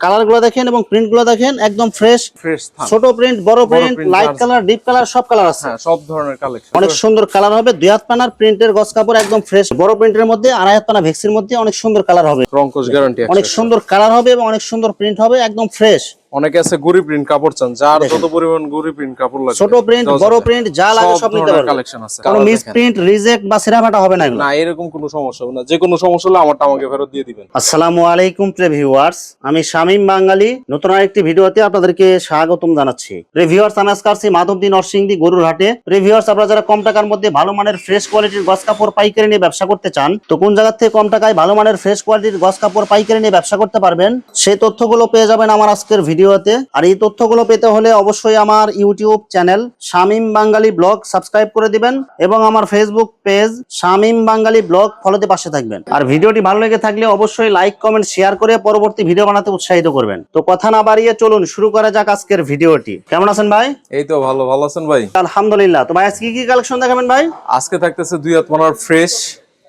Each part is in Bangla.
কালারগুলো দেখেন এবং প্রিন্টগুলো দেখেন একদম ফ্রেশ ফ্রেশ ছোট প্রিন্ট বড় print light colour deep colour সব কালার আছে। হ্যাঁ সব ধরনের কালেকশন অনেক সুন্দর কালার হবে। দুই হাত পানার প্রিন্টের গস কাপড় একদম ফ্রেশ বড় প্রিন্টের মধ্যে আড়াই হাত পানা ভেক্সির মধ্যে অনেক সুন্দর কালার হবে। রংকশ গ্যারান্টি অনেক সুন্দর কালার হবে এবং অনেক সুন্দর প্রিন্ট হবে একদম ফ্রেশ অনেকে আছে গুড়ি প্রিন্ট কাপড় চান যার যত পরিমাণ গুড়ি প্রিন্ট কাপড় লাগবে ছোট প্রিন্ট বড় প্রিন্ট যা লাগে সব নিতে পারবেন। কালেকশন আছে। কোনো মিস প্রিন্ট রিজেক্ট বা সিরাফাটা হবে না না এরকম কোনো সমস্যা হবে না। যে কোনো সমস্যা হলে আমারটা আমাকে ফেরত দিয়ে দিবেন। আসসালামু আলাইকুম প্রে ভিউয়ার্স আমি শামীম বাঙালি। নতুন আরেকটি ভিডিওতে আপনাদেরকে স্বাগতম জানাচ্ছি। রিভিউয়ার্স আমি আজকে আসছি মাধবদী নরসিংদী গরুর হাটে রিভিউয়ার্স আপনারা যারা কম টাকার মধ্যে ভালো মানের ফ্রেশ কোয়ালিটির গস কাপড় পাইকারি নিয়ে ব্যবসা করতে চান তো কোন জায়গা থেকে কম টাকায় ভালো মানের ফ্রেশ কোয়ালিটির গস কাপড় পাইকারি নিয়ে ব্যবসা করতে পারবেন সেই তথ্যগুলো পেয়ে যাবেন আমার আজকের ভিডিওতে। আর এই তথ্যগুলো পেতে হলে অবশ্যই আমার YouTube channel Shamim Bangali blog subscribe করে দিবেন এবং আমার Facebook page Shamim Bangali blog ফলোতে পাশে থাকবেন। আর ভিডিওটি ভালো লেগে থাকলে অবশ্যই লাইক কমেন্ট শেয়ার করে পরবর্তী ভিডিও বানাতে উৎসাহিত করবেন। তো কথা না বাড়িয়ে চলুন শুরু করা যাক আজকের ভিডিওটি। কেমন আছেন ভাই? এই তো ভালো ভালো আছেন ভাই? আলহামদুলিল্লাহ। তো ভাই আজকে কি কি কালেকশন দেখাবেন ভাই? আজকে থাকতেছে দুই হাত ফ্রেশ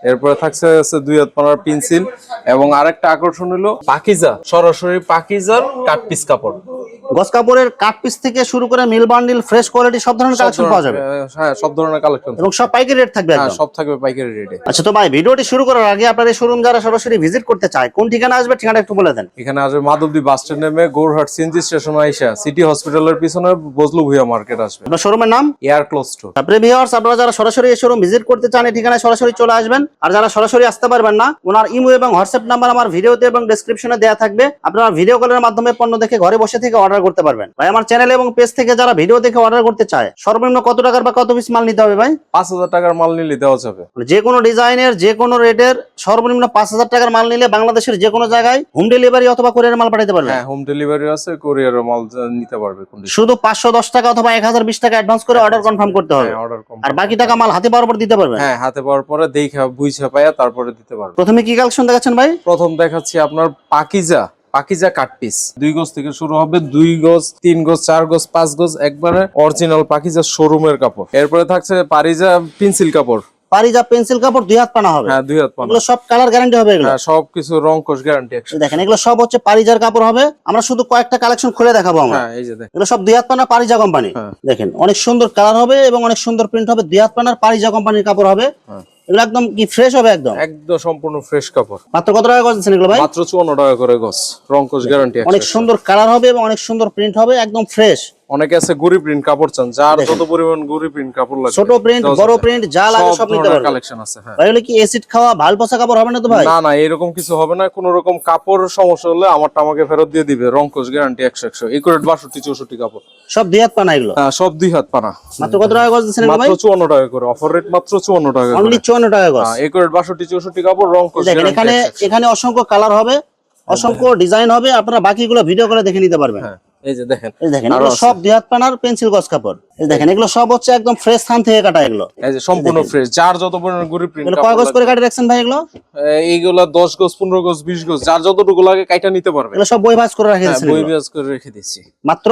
এরপরে থাকছে হচ্ছে দুই হাত পানার পেন্সিল এবং আরেকটা আকর্ষণ হলো পাকিজা, সরাসরি পাকিজার কাট পিস কাপড়। গস কাপড়ের কাট পিস থেকে শুরু করে মিল বান্ডিল ফ্রেশ কোয়ালিটি সব ধরনের কালেকশন পাওয়া যাবে। হ্যাঁ সব ধরনের কালেকশন এবং সব পাইকারি রেট থাকবে হ্যাঁ সব থাকবে পাইকারি রেটে আচ্ছা তো ভাই ভিডিওটি শুরু করার আগে আপনার এই শোরুম যারা সরাসরি ভিজিট করতে চায় কোন ঠিকানা আসবে ঠিকানা একটু বলে দেন। এখানে আসবে মাধবদী বাস স্ট্যান্ড নেমে গৌরহাট সিএনজি স্টেশন আইসা সিটি হসপিটালের পিছনে বজলু ভুইয়া মার্কেট আসবে। আপনার শোরুমের নাম? এয়ার ক্লোজ স্টোর তারপরে ভিউয়ার্স আপনারা যারা সরাসরি এই শোরুম ভিজিট করতে চান এই ঠিকানায় সরাসরি চলে আসবেন। আর যারা সরাসরি আসতে পারবেন না ওনার ইমো এবং হোয়াটসঅ্যাপ নাম্বার আমার ভিডিওতে এবং ডেসক্রিপশনে দেওয়া থাকবে। আপনারা ভিডিও কলের মাধ্যমে পণ্য দেখে ঘরে বসে থেকে অর্ডার করতে পারবেন। ভাই আমার চ্যানেল এবং পেজ থেকে যারা ভিডিও দেখে অর্ডার করতে চায় সর্বনিম্ন কত টাকার বা কত পিস মাল নিতে হবে ভাই? পাঁচ হাজার টাকার মাল নিলে দেওয়া যাবে। যে কোনো ডিজাইনের যে কোনো রেটের সর্বনিম্ন পাঁচ হাজার টাকার মাল নিলে বাংলাদেশের যে কোনো জায়গায় হোম ডেলিভারি অথবা কোরিয়ার মাল পাঠাতে পারবেন। হ্যাঁ হোম ডেলিভারি আছে কোরিয়ার মাল নিতে পারবে শুধু পাঁচশো দশ টাকা অথবা এক হাজার বিশ টাকা অ্যাডভান্স করে অর্ডার কনফার্ম করতে হবে। হ্যাঁ অর্ডার আর বাকি টাকা মাল হাতে পাওয়ার পর দিতে পারবেন। হ্যাঁ হাতে পাওয়ার পরে দেখা বুঝে পাইয়া তারপরে দিতে পারবে প্রথমে কি কালেকশন দেখাচ্ছেন ভাই? প্রথম দেখাচ্ছি আপনার পাকিজা। Pakeezah cut piece. দুই গজ থেকে শুরু হবে দুই গজ তিন গজ চার গজ পাঁচ গজ একবারে অরিজিনাল পাকিজা শোরুমের কাপড়। এরপরে থাকছে পারিজা পেন্সিল কাপড়। পারিজা পেন্সিল কাপড় দুই হাত পানা হবে। হ্যাঁ দুই হাত পানা। এগুলো সব কালার গ্যারান্টি হবে এগুলো। হ্যাঁ সবকিছু রং কোষ গ্যারান্টি একশো দেখেন এগুলো সব হচ্ছে পারিজার কাপড় হবে। আমরা শুধু কয়েকটা কালেকশন খুলে দেখাবো আমরা। হ্যাঁ এই যে দেখ এগুলো সব দুই হাত পানা পারিজা কোম্পানি হ্যাঁ। দেখেন অনেক সুন্দর কালার হবে এবং অনেক সুন্দর প্রিন্ট হবে। দুই হাত পানার পারিজা কোম্পানির কাপড় হবে। হ্যাঁ। এগুলো একদম কি ফ্রেশ হবে একদম? একদম সম্পূর্ণ ফ্রেশ কাপড়। মাত্র কত টাকা করছেন এগুলো ভাই? মাত্র চুয়ান্ন টাকা করে গজ। রং গ্যারান্টি অনেক সুন্দর কালার হবে এবং অনেক সুন্দর প্রিন্ট হবে একদম ফ্রেশ অনেকে আছে গুড়ি প্রিন্ট কাপড় চান যার যত পরিমাণ গুড়ি প্রিন্ট কাপড় লাগবে ছোট প্রিন্ট বড় প্রিন্ট যা লাগে সব নিতে পারবেন কালেকশন আছে হ্যাঁ। এগুলো কি এসিড খাওয়া ভালো পচা কাপড় হবে না তো ভাই? না না এরকম কিছু হবে না। কোন রকম কাপড় সমস্যা হলে আমারটা আমাকে ফেরত দিয়ে দিবে। রংকোশ গ্যারান্টি একশো একশো। একুরেট বাষট্টি চৌষট্টি কাপড়। সব দুই হাত পানা এগুলো? হ্যাঁ সব দুই হাত পানা। মাত্র কত টাকা করছেন এগুলো ভাই? মাত্র চুয়ান্ন টাকা করে। অফার রেট মাত্র চুয়ান্ন টাকা করে। অনলি চুয়ান্ন টাকা গজ। হ্যাঁ একুরেট বাষট্টি চৌষট্টি কাপড় রংকোশ দেখেন এখানে এখানে অসংখ্য কালার হবে অসংখ্য ডিজাইন হবে আপনারা বাকিগুলো ভিডিও করে দেখে নিতে পারবেন। হ্যাঁ। এই যে দেখেন এই দেখেন এগুলো সব দুই হাত পানার পেন্সিল গজ কাপড়। এই দেখেন এগুলো সব হচ্ছে একদম ফ্রেশ থান থেকে কাটা এগুলো। এই যে সম্পূর্ণ ফ্রেশ যার যত পরিমাণ গুড়ি প্রিন্ট এগুলো কয় গজ করে কাটে রাখছেন ভাই এগুলো? এইগুলা দশ গজ পনেরো গজ বিশ গজ যার যতটুকু লাগে কাইটা নিতে পারবে। এগুলো সব বই ভাজ করে রাখে বই এগুলো। করে রেখে দিচ্ছি। মাত্র?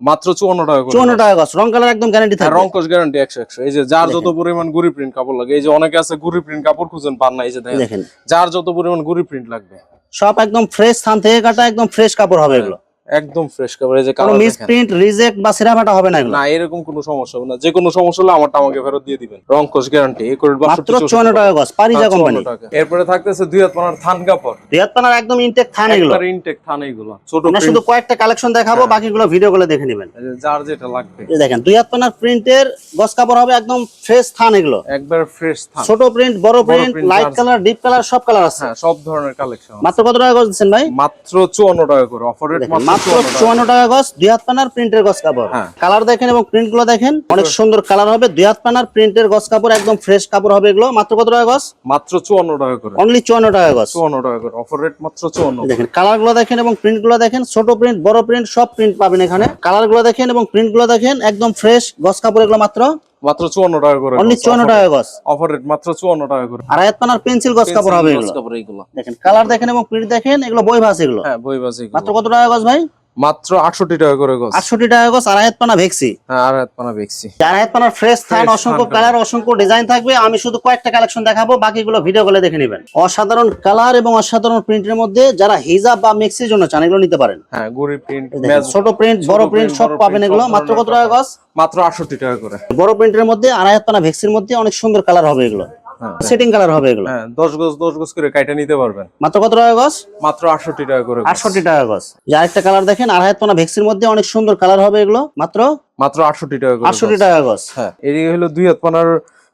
মাত্র চুয়ান্ন টাকা চুয়ান্ন টাকা গজ রং কালার একদম গ্যারান্টি থাকবে। রংকশ গ্যারান্টি একশো একশো। এই যে যার যত পরিমাণ গুড়ি প্রিন্ট কাপড় লাগে এই যে অনেকে আছে গুড়ি প্রিন্ট কাপড় খুঁজেন পান না এই যে দেখেন। দেখেন। যার যত পরিমাণ গুড়ি প্রিন্ট লাগবে। সব একদম ফ্রেশ থান থেকে কাটা একদম ফ্রেশ কাপড় হবে এগুলো। একদম ফ্রেশ কাপড় এই যে কোনো কালার মিস প্রিন্ট রিজেক্ট বা সিরাফাটা হবে না এগুলো? না এরকম কোনো সমস্যা হবে না। যে কোনো সমস্যা হলে আমারটা আমাকে ফেরত দিয়ে দিবেন। রং রংকশ গ্যারান্টি এই করে মাত্র চুয়ান্ন টাকা গজ পারিজা কোম্পানি এরপরে থাকতেছে দুই হাত পানার থান কাপড়। দুই হাত পানার একদম ইনটেক থান এগুলো। একবার ইনটেক থান এইগুলো ছোট আমরা শুধু কয়েকটা কালেকশন দেখাবো বাকিগুলো ভিডিও করে দেখে নেবেন। এই যে যার যেটা লাগবে। এই দেখেন দুই হাত পানার প্রিন্টের গস কাপড় হবে একদম ফ্রেশ থান এগুলো। একবার ফ্রেশ থান। ছোট প্রিন্ট বড় print light colour deep colour সব কালার আছে। হ্যাঁ সব ধরনের কালেকশন মাত্র কত টাকা গজ দিচ্ছেন ভাই? মাত্র চুয়ান্ন টাকা করে। অফার রেট মাত্র মাত্র চুয়ান্ন টাকা গজ দুই হাত পানার প্রিন্টের গস কাপড়। হ্যাঁ। কালার দেখেন এবং প্রিন্টগুলো দেখেন অনেক সুন্দর কালার হবে। দুই হাত পানার প্রিন্টের গস কাপড় একদম ফ্রেশ কাপড় হবে এগুলো। মাত্র কত টাকা গজ? মাত্র চুয়ান্ন টাকা করে। অনলি চুয়ান্ন টাকা গজ। চুয়ান্ন টাকা করে। অফার রেট মাত্র চুয়ান্ন। দেখেন কালারগুলো দেখেন এবং প্রিন্টগুলো দেখেন ছোট প্রিন্ট বড় প্রিন্ট সব প্রিন্ট পাবেন এখানে। কালারগুলো দেখেন এবং প্রিন্টগুলো দেখেন একদম ফ্রেশ গস কাপড় এগুলো মাত্র। মাত্র চুয়ান্ন টাকা করে অনলি চুয়ান্ন টাকা গছ। অফার রেট মাত্র চুয়ান্ন টাকা করে। আর হাত পানার পেন্সিল গস কাপড় হবে এগুলো। কাপড় এগুলো। দেখেন কালার দেখেন এবং প্রিন্ট দেখেন এগুলো বই ভাস এগুলো। হ্যাঁ বই বাজে মাত্র কত টাকা গছ ভাই? মাত্র আটষট্টি টাকা করে গজ। আটষট্টি টাকা গজ আড়াই হাত পানা ভেক্সি। হ্যাঁ আর এক পানা বেচছি আড়াই হাত পানার ফ্রেশ থান অসংখ্য কালার অসংখ্য ডিজাইন থাকবে। আমি শুধু কয়েকটা কালেকশন দেখাবো বাকিগুলো ভিডিও কলে দেখে নেবেন। অসাধারণ কালার এবং অসাধারণ প্রিন্টের মধ্যে যারা হিজাব বা মিক্সির জন্য চান এগুলো নিতে পারেন। হ্যাঁ গরিব প্রিন্ট ছোট প্রিন্ট বড় প্রিন্ট সব পাবেন এগুলো। মাত্র কত টাকা গজ? মাত্র আটষট্টি টাকা করে। বড় প্রিন্টের মধ্যে আড়াই হাত পানা ভেক্সির মধ্যে অনেক সুন্দর কালার হবে এগুলো। সেটিং কালার হবে এগুলো। হ্যাঁ দশ গজ দশ গজ করে কাইটা নিতে পারবেন। মাত্র কত টাকা গজ? মাত্র আটষট্টি টাকা করে গজ। আটষট্টি টাকা গজ। যে আরেকটা কালার দেখেন আড়াই হাত ভেক্সির মধ্যে অনেক সুন্দর কালার হবে এগুলো। মাত্র? মাত্র আটষট্টি টাকা করে আটষট্টি গজ। টাকা গজ। হ্যাঁ এই হলো দুই হাত পানার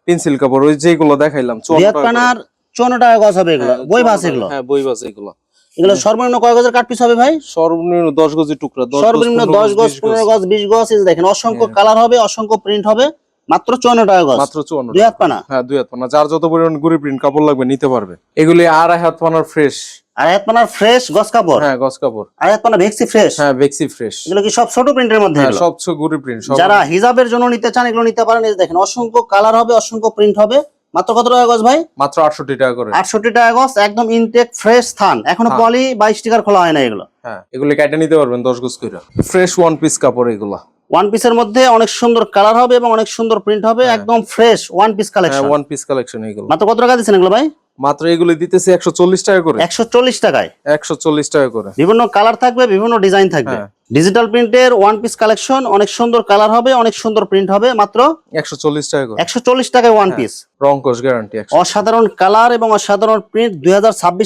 পেন্সিল কাপড় ওই যেগুলো দেখাইলাম চুয়ান্ন দুই হাত টাকা করে। পানার চুয়ান্ন টাকা গজ হবে এগুলো। হ্যাঁ, বই ভাস এগুলো। হ্যাঁ বই বাস এগুলো। এগুলো সর্বনিম্ন কয় গজের কাট পিস হবে ভাই? সর্বনিম্ন দশ গজি টুকরা সর্বনিম্ন পনেরো দশ গজ 20 পনেরো গজ বিশ গজ এই দেখেন অসংখ্য কালার হবে অসংখ্য প্রিন্ট হবে। মাত্র চুয়ান্ন টাকা গজ। মাত্র চুয়ান্ন দুই হাত পানা? হ্যাঁ দুই হাত পানা। যার যত পরিমাণ গুড়ি প্রিন্ট কাপড় লাগবে নিতে পারবে। এগুলি আড়াই হাত পানার ফ্রেশ আড়াই হাত পানার ফ্রেশ গজ কাপড়? হ্যাঁ গজ কাপড়। আড়াই হাত পানা ভেক্সি ফ্রেশ হ্যাঁ বেক্সি ফ্রেশ এগুলো কি সব ছোট প্রিন্টের মধ্যে হ্যাঁ এগুলো? গুড়ি প্রিন্ট যারা হিজাবের জন্য নিতে চান এগুলো নিতে পারেন। এই দেখেন অসংখ্য কালার হবে অসংখ্য প্রিন্ট হবে। মাত্র কত টাকা গজ ভাই? মাত্র আটষট্টি টাকা করে। আটষট্টি টাকা গজ একদম ইনটেক ফ্রেশ থান। এখনও। পলি বা স্টিকার খোলা হয় না এগুলো। হ্যাঁ এগুলো কাইটা নিতে পারবেন দশ গজ করে ফ্রেশ ওয়ান পিস কাপড় এগুলা। ওয়ান পিসের মধ্যে অনেক সুন্দর কালার হবে এবং অনেক সুন্দর প্রিন্ট হবে একদম ফ্রেশ ওয়ান পিস হ্যাঁ কালেকশন ওয়ান পিস কালেকশন এগুলো। মাত্র কত টাকা দিচ্ছেন এগুলো ভাই? মাত্র এগুলো দিতেছে একশো চল্লিশ টাকা করে। একশো চল্লিশ টাকায়। একশো চল্লিশ টাকা করে। বিভিন্ন কালার থাকবে বিভিন্ন ডিজাইন থাকবে। হ্যাঁ। ডিজিটাল প্রিন্টের ওয়ান পিস কালেকশন অনেক সুন্দর কালার হবে অনেক সুন্দর প্রিন্ট হবে মাত্র একশো চল্লিশ টাকা একশো চল্লিশ টাকায় ওয়ান পিস রংকোশ গ্যারান্টি অসাধারণ কালার এবং অসাধারণ প্রিন্ট দুই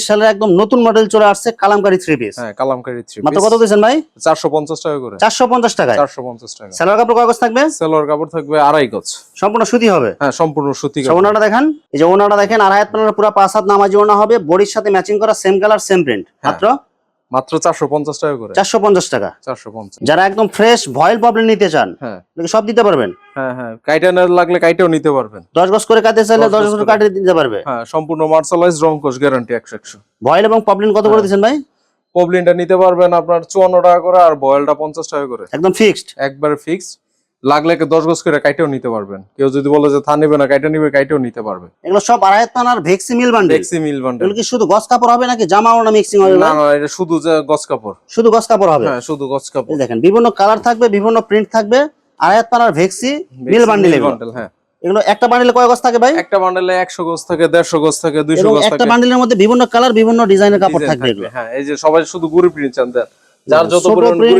সালের একদম নতুন মডেল চলে আসছে কালামকারী থ্রি পিস হ্যাঁ কালামকারি থ্রি মাত্র কত দিয়েছেন ভাই? চারশো পঞ্চাশ টাকা করে। চারশো পঞ্চাশ টাকায়। চারশো পঞ্চাশ টাকা। সালোয়ার কাপড় কাগজ থাকবে? সেলোয়ার কাপড় থাকবে আড়াই গজ। সম্পূর্ণ সুতি হবে? হ্যাঁ সম্পূর্ণ সুতি ওনাটা দেখেন এই যে ওনাটা দেখেন আড়াই হাত পুরো পাঁচ হাত নামাজি ওনা হবে বডির সাথে ম্যাচিং করা সেম কালার সেম প্রিন্ট। মাত্র মাত্র চারশো পঞ্চাশ টাকা করে। চারশো পঞ্চাশ টাকা। চারশো পঞ্চাশ। যারা একদম ফ্রেশ ভয়েল প্রবলেম নিতে চান হ্যাঁ। সব দিতে পারবেন। হ্যাঁ হ্যাঁ। কাইটা না লাগলে কাইটাও নিতে পারবেন। দশ গজ করে কাটতে চাইলে 10 দশ গজ করে। কাটিয়ে দিতে পারবে। হ্যাঁ সম্পূর্ণ মার্শালাইজ রং কোষ গ্যারান্টি একশো একশো। ভয়েল এবং পবলিন কত হ্যাঁ। করে দিবেন ভাই পবলিনটা নিতে পারবেন আপনার চুয়ান্ন টাকা করে আর বয়েলটা পঞ্চাশ টাকা করে। একদম ফিক্সড একবারে ফিক্সড লাগলে কি দশ গজ করে কাইটেও নিতে পারবেন। কেউ যদি বলে যে থা নেবে না কাইটা নিবে কাইটেও নিতে পারবে। এগুলো সব আড়াই পানার ভেক্সি মিল বান্ডেল? ডেক্সি মিল বান্ডেল। এগুলো কি শুধু গজ কাপড় হবে নাকি জামা ওনা মিক্সিং হবে? না না এটা শুধু যে গজ কাপড়। শুধু গজ কাপড় হবে? হ্যাঁ শুধু গজ কাপড়। দেখেন বিভিন্ন কালার থাকবে বিভিন্ন প্রিন্ট থাকবে আড়াই পানার ভেক্সি মিল বান্ডেল বান্ডেল হ্যাঁ। এগুলো একটা বান্ডেলে কয় গজ থাকে ভাই? একটা বান্ডেলে একশো গজ থাকে দেড়শো গজ থাকে দুইশো এবং গজ একটা বান্ডেলের মধ্যে বিভিন্ন কালার বিভিন্ন ডিজাইনের কাপড় থাকবে এগুলো। হ্যাঁ এই যে সবাই শুধু গুড়ি প্রিন্ট চান দেন। যার যত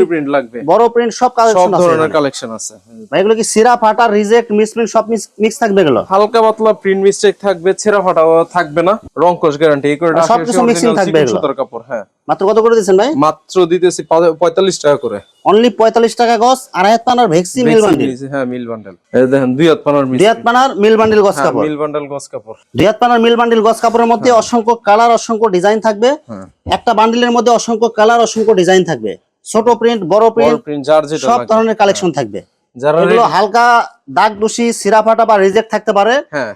প্রিন্ট লাগবে। বড় প্রিন্ট সব সব কালেকশন আছে ধরনের কালেকশন আছে। ভাই এগুলো কি সিরা ফাটা রিজেক্ট মিসপ্রিন্ট সব মিক্স থাকবে এগুলো? হালকা পাতলা প্রিন্ট মিস্টেক থাকবে ছেঁড়া ফাটাও থাকবে না। রং কোষ গ্যারান্টি এই করে সব কিছু মিক্সিং থাকবে এগুলো। সুতার কাপড় হ্যাঁ। মাত্র কত করে দিয়েছেন ভাই? মাত্র দিতেছি পা- পঁয়তাল্লিশ টাকা করে। অনলি পঁয়তাল্লিশ টাকা গজ আড়াই হাত পানার ভেক্সি মিল বান্ডিল হ্যাঁ মিল বান্ডেল এই দেখেন দুই হাত পানার দুই হাত পানার মিল বান্ডিল গজ কাপড়। মিল বান্ডেল গজ কাপড়। দুই হাত পানার মিল বান্ডিল গজ কাপড়ের মধ্যে অসংখ্য কালার অসংখ্য ডিজাইন থাকবে। হ্যাঁ। একটা বান্ডিলের মধ্যে অসংখ্য কালার অসংখ্য ডিজাইন থাকবে। ছোট প্রিন্ট বড় প্রিন্ট সব ধরনের কালেকশন থাকবে। এগুলো হালকা দাগ দোষী সিরা ফাটা বা রিজেক্ট থাকতে পারে। হ্যাঁ।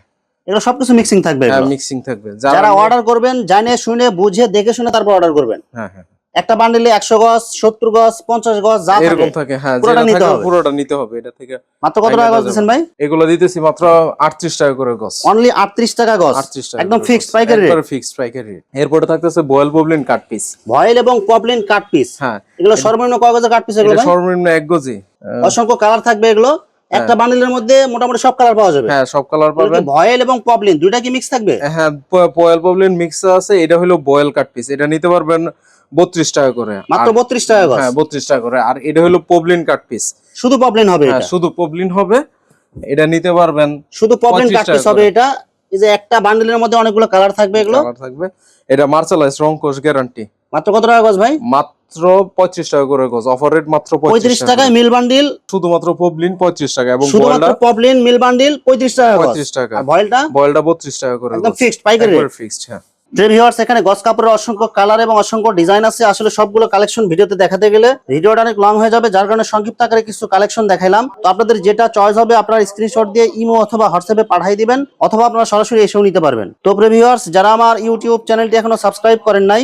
এগুলো সবকিছু মিক্সিং থাকবে হ্যাঁ মিক্সিং থাকবে। যারা যারা অর্ডার করবেন জানে শুনে বুঝে দেখে শুনে তারপর অর্ডার করবেন। হ্যাঁ হ্যাঁ। একটা বান্ডিলে একশো গজ সত্তর গজ পঞ্চাশ গজ যা এরকম থাকে হ্যাঁ পুরোটা নিতে হবে। পুরোটা নিতে হবে এটা থেকে মাত্র কত টাকা গজ দিচ্ছেন ভাই? এগুলো দিতেছি মাত্র আটত্রিশ টাকা করে গজ। অনলি আটত্রিশ টাকা গজ? আটত্রিশ টাকা একদম ফিক্সড। পাইকারি রেট ফিক্সড পাইকারি রেট এরপরে থাকতেছে voile poplin cut piece voile এবং পপলিন কাট পিস হ্যাঁ। এগুলো সর্বনিম্ন কয় গজের কাট পিস এগুলো সর্বনিম্ন এক গজি অসংখ্য কালার থাকবে এগুলো। একটা বান্ডিলের মধ্যে মোটামুটি সব কালার পাওয়া যাবে। হ্যাঁ সব কালার পাবেন। ভয়েল এবং পপলিন দুইটা কি মিক্স থাকবে? হ্যাঁ বয়েল পবলিন মিক্স আছে। এটা হলো বয়েল কাট পিস এটা নিতে পারবেন বত্রিশ টাকা করে। মাত্র বত্রিশ টাকা গজ? হ্যাঁ বত্রিশ টাকা করে। আর এটা হলো পবলিন কাট পিস শুধু পপলিন হবে হ্যাঁ শুধু পবলিন হবে। এটা নিতে পারবেন শুধু পপলিন 35 কাট পিস হবে এটা। এই যে একটা বান্ডিলের মধ্যে অনেকগুলো কালার থাকবে এগুলো। কালার থাকবে। এটা মার্শালাইজ রং কোষ গ্যারান্টি মাত্র কত টাকা গজ ভাই? মাত্র পঁয়ত্রিশ টাকা করে গজ। অফার রেট মাত্র পঁয়ত্রিশ টাকায় মিল বান্ডিল শুধুমাত্র পবলিন পঁয়ত্রিশ টাকা এবং শুধুমাত্র বয়েলটা পপলিন মিল বান্ডিল পঁয়ত্রিশ টাকা পঁয়ত্রিশ টাকা। আর ভয়েলটা বয়েলটা বত্রিশ টাকা করে একদম ফিক্সড পাইকারি। ফিক্সড হ্যাঁ। যে ভিউয়ার্স এখানে গস কাপড়ের অসংখ্য কালার এবং অসংখ্য ডিজাইন আছে। আসলে সবগুলো কালেকশন ভিডিওতে দেখাতে গেলে ভিডিওটা অনেক লং হয়ে যাবে। যার কারণে সংক্ষিপ্ত আকারে কিছু কালেকশন দেখাইলাম। তো আপনাদের যেটা চয়েস হবে আপনারা স্ক্রিনশট দিয়ে ইমো অথবা হোয়াটসঅ্যাপে পাঠিয়ে দিবেন অথবা আপনারা সরাসরি এসেও নিতে পারবেন। তো ভিউয়ার্স যারা আমার ইউটিউব চ্যানেলটি এখনও সাবস্ক্রাইব করেন নাই